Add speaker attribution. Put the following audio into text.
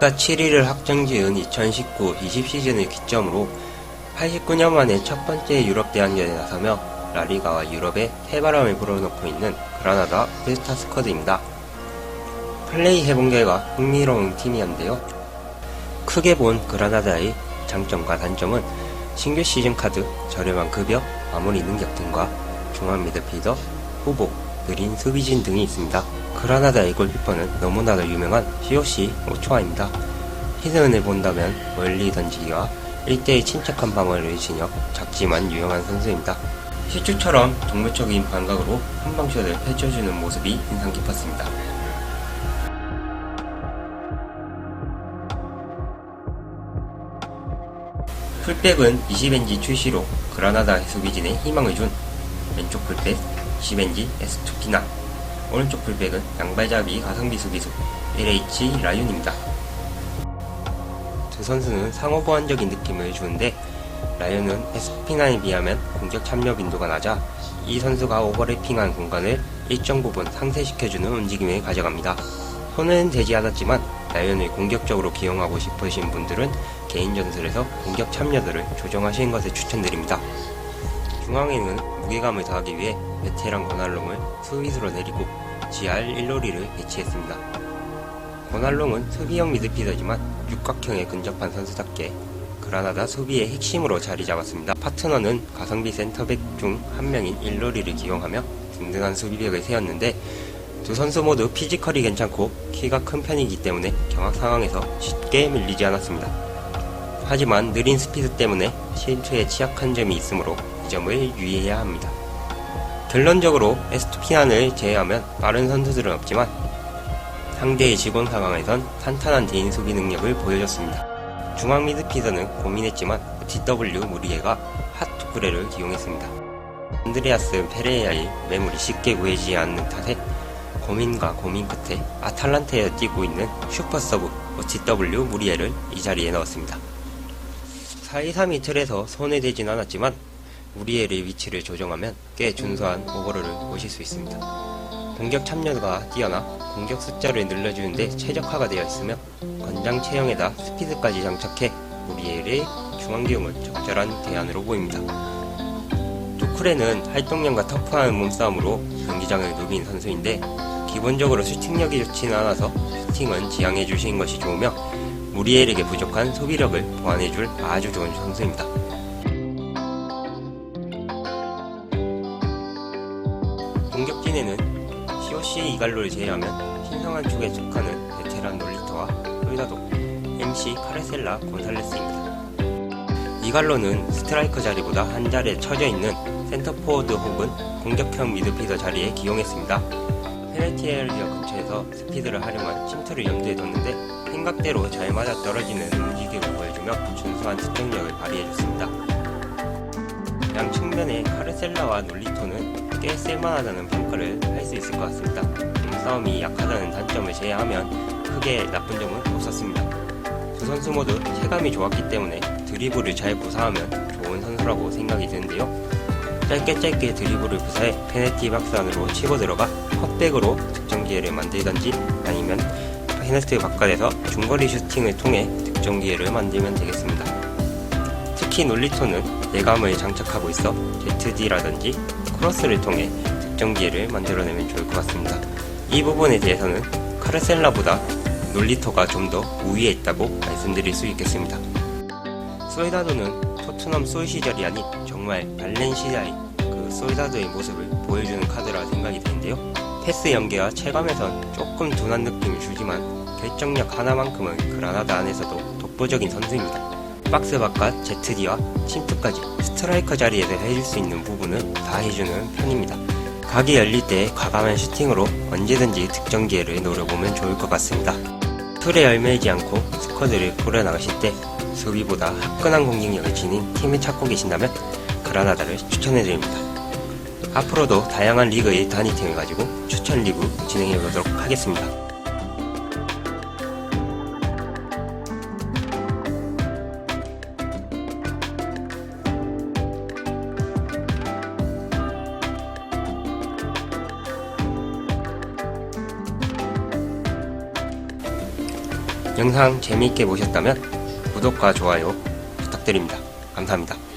Speaker 1: 가 7위를 확정지은 2019-20 시즌을 기점으로 89년 만에 첫 번째 유럽 대항전에 나서며 라리가와 유럽의 해바람을 불어넣고 있는 그라나다 베스타 스쿼드입니다. 플레이 해본 결과 흥미로운 팀이었는데요. 크게 본 그라나다의 장점과 단점은 신규 시즌 카드, 저렴한 급여, 마무리 능력 등과 중앙 미드필더, 후보, 느린 수비진 등이 있습니다. 그라나다 의 골키퍼는 너무나도 유명한 COC 오초아입니다. 히든을 본다면 멀리 던지기와 1대1 침착한 방어를 지녀 작지만 유용한 선수입니다. 시추처럼 동물적인 감각으로 한방슛을 펼쳐주는 모습이 인상 깊었습니다. 풀백은 20NG 출시로 그라나다 수비진에 희망을 준 왼쪽 풀백 20NG 에스투피나 오른쪽 풀백은 양발잡이 가성비 수비수 LH 라윤입니다. 두 선수는 상호 보완적인 느낌을 주는데 라윤은 에스피나에 비하면 공격 참여 빈도가 낮아 이 선수가 오버래핑한 공간을 일정 부분 상쇄시켜주는 움직임을 가져갑니다. 손은 되지 않았지만 라이언을 공격적으로 기용하고 싶으신 분들은 개인 전술에서 공격 참여도를 조정하시는 것을 추천드립니다. 중앙에는 무게감을 더하기 위해 베테랑 고날롱을 수비수로 내리고 GR 1로리를 배치했습니다. 고날롱은 수비형 미드필더지만 육각형에 근접한 선수답게 그라나다 수비의 핵심으로 자리 잡았습니다. 파트너는 가성비 센터백 중 한 명인 1로리를 기용하며 든든한 수비벽을 세웠는데 두 선수 모두 피지컬이 괜찮고 키가 큰 편이기 때문에 경합 상황에서 쉽게 밀리지 않았습니다. 하지만 느린 스피드 때문에 실투에 취약한 점이 있으므로 이 점을 유의해야 합니다. 결론적으로 에스투피안을 제외하면 빠른 선수들은 없지만 상대의 직원 상황에선 탄탄한 대인 수비 능력을 보여줬습니다. 중앙 미드피더는 고민했지만 TW 무리에가 핫투크레를 기용했습니다. 안드레아스 페레이아의 매물이 쉽게 구해지지 않는 탓에 고민과 고민 끝에 아탈란타에 뛰고 있는 슈퍼서브 OTW 무리에를 이 자리에 넣었습니다. 4-2-3-2 틀에서 손에 대진 않았지만 무리엘의 위치를 조정하면 꽤 준수한 오버롤을 보실 수 있습니다. 공격 참여가 뛰어나 공격 숫자를 늘려주는데 최적화가 되어 있으며 건장 체형에다 스피드까지 장착해 무리엘의 중앙기용은 적절한 대안으로 보입니다. 두쿠레는 활동량과 터프한 몸싸움으로 경기장을 누빈 선수인데 기본적으로 슈팅력이 좋지는 않아서 슈팅은 지양해 주시는 것이 좋으며 무리엘에게 부족한 소비력을 보완해 줄 아주 좋은 선수입니다. 공격진에는 COC 이갈로를 제외하면 신성한 축에 속하는 베테랑 놀리터와 솔다도, MC 카레셀라 곤살레스입니다. 이갈로는 스트라이커 자리보다 한 자리에 처져 있는 센터포워드 혹은 공격형 미드필더 자리에 기용했습니다. 페널티 에리어 근처에서 스피드를 활용한 침투를 염두에 뒀는데 생각대로 잘 맞아 떨어지는 움직임을 보여주며 준수한 특정력을 발휘해줬습니다. 양 측면에 카르셀라와 놀리토는 꽤 쓸만하다는 평가를 할 수 있을 것 같습니다. 몸싸움이 약하다는 단점을 제외하면 크게 나쁜 점은 없었습니다. 두 선수 모두 체감이 좋았기 때문에 드리블을 잘 구사하면 좋은 선수라고 생각이 드는데요. 짧게 짧게 드리블을 구사해 페널티 박스 안으로 치고 들어가 컷백으로 득점 기회를 만들던지 아니면 페널티 바깥에서 중거리 슈팅을 통해 득점 기회를 만들면 되겠습니다. 특히 놀리토는 내감을 장착하고 있어 ZD라든지 크로스를 통해 득점 기회를 만들어내면 좋을 것 같습니다. 이 부분에 대해서는 카르셀라보다 놀리토가 좀 더 우위에 있다고 말씀드릴 수 있겠습니다. 소이다도는 토트넘 솔 시절이 아닌 정말 발렌시아의 그 솔다도의 모습을 보여주는 카드라 생각이 되는데요. 패스 연계와 체감에선 조금 둔한 느낌을 주지만 결정력 하나만큼은 그라나다 안에서도 독보적인 선수입니다. 박스 바깥 ZD와 침투까지 스트라이커 자리에서 해줄 수 있는 부분은 다 해주는 편입니다. 각이 열릴 때 과감한 슈팅으로 언제든지 득점 기회를 노려보면 좋을 것 같습니다. 틀에 열매이지 않고 스쿼드를 꾸려나가실 때 수비보다 화끈한 공격력을 지닌 팀을 찾고 계신다면 그라나다를 추천해드립니다. 앞으로도 다양한 리그의 단위팀을 가지고 추천 리그 진행해보도록 하겠습니다. 영상 재미있게 보셨다면 구독과 좋아요 부탁드립니다. 감사합니다.